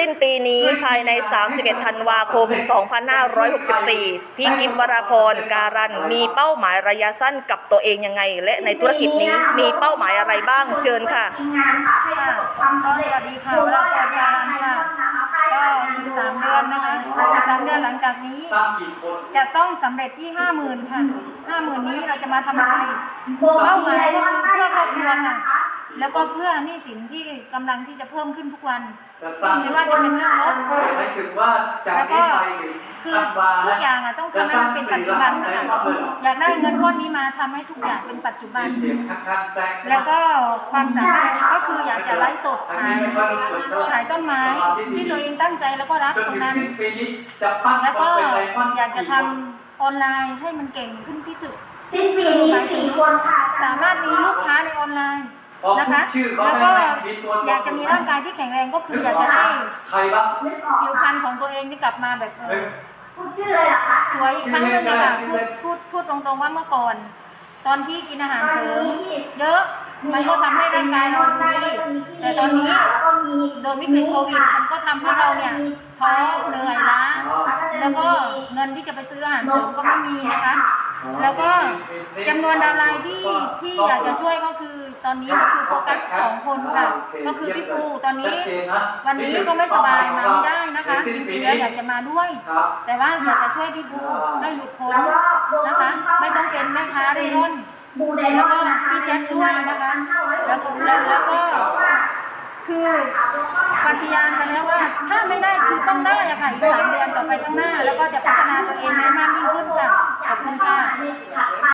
สิ้นปีนี้ภายใน 31 ธันวาคม 2564 พี่กิฟวราพรการันมีเป้าหมายระยะสั้นกับตัวเองยังไง และในธุรกิจนี้มีเป้าหมายอะไรบ้างเชิญค่ะงานค่ะให้ความสำเร็จสวัสดีค่ะวราพรการันค่ะก็สามเดือนนะคะสามเดือนหลังจากนี้ จะต้องสำเร็จที่ห้าหมื่นค่ะห้าหมื่นนี้เราจะมาทำอะไรโบกี้ไลออนใต้ทำงานนะคะ แล้วก็เพื่อหนี้สินที่กำลังที่จะเพิ่มขึ้นทุกวันจะสร้างไม่ว่าจะเป็นเรื่องรถ หมายถึงว่าจากนี้ไปถึงคือธันวาทุกอย่างอะต้องทำให้มันเป็นปัจจุบันนะคะอยากได้เงินก้อนนี้มาทำให้ทุกอย่างเป็นปัจจุบัน มีเสียงข้างๆแซงใช่ไหมแล้วก็ความสามารถก็คืออยากจะไลฟ์สดขายขายต้นไม้ที่ตัวเองตั้งใจแล้วก็รักจนตรงถึงนั้น สิ้นปีนี้จะปั้นแล้วก็เป็นไดมอนด์อยากจะทำกี่คนออนไลน์ให้มันเก่งขึ้นที่สุด สิ้นปีนี้สี่คนค่ะสามารถมีลูกค้าในออนไลน์พอ นะพูคะดชื่อเขาแล้วได้ก็ไหมมีตัวตนอยากจะมีร่างกายที่แข็งแรงก็คืออยากจะให้ใครบ้างนึกออกผิวพรรณของตัวเองนี่กลับมาแบบเอเอ้ยอพูดชื่อเลยเหรอคะสวยอีกครั้งหนึงอะค่ะชื่พูอเล่ดนพูดพูดตรงๆว่าเมื่อก่อน ตอนที่กินอาหารตอนเสริมนี้ที่เยอะมันก็ทำให้ร่างกายเราดีแต่ตอนนี้แล้วก็มีโดนวิกฤตโควิดมันก็ทำให้เราเนี่ยท้อเหนื่อยล้าแล้วก็เงินที่จะไปซื้ออาหารเสริมก็ไม่มีนะคะ แล้วก็จำนวนดาวไลน์ที่ที่อยากจะช่วยก็คือ ตอนนี้ก็คือโฟกัสสองคนค่ะ ก็คือพี่ปูตอนนี้ วันนี้ก็ไม่สบายมาไม่ได้นะคะจริงๆแล้วอยากจะมาด้วยครับแต่ว่าอยากจะช่วยพี่ปูให้หลุดพ้นแล้วก็โบนะคะ ไม่ต้องเป็นแม่ค้าเร่ร่อนบูไดมอนด์นะคะพี่แจ็คด้วยนะคะแล้วก็แล้วแล้วก็คือปฏิญาณกันแล้วว่าถ้าไม่ได้คือต้องได้อะค่ะอีกสามเดือนต่อไปข้างหน้า แล้วก็จะพัฒนาตัวเอง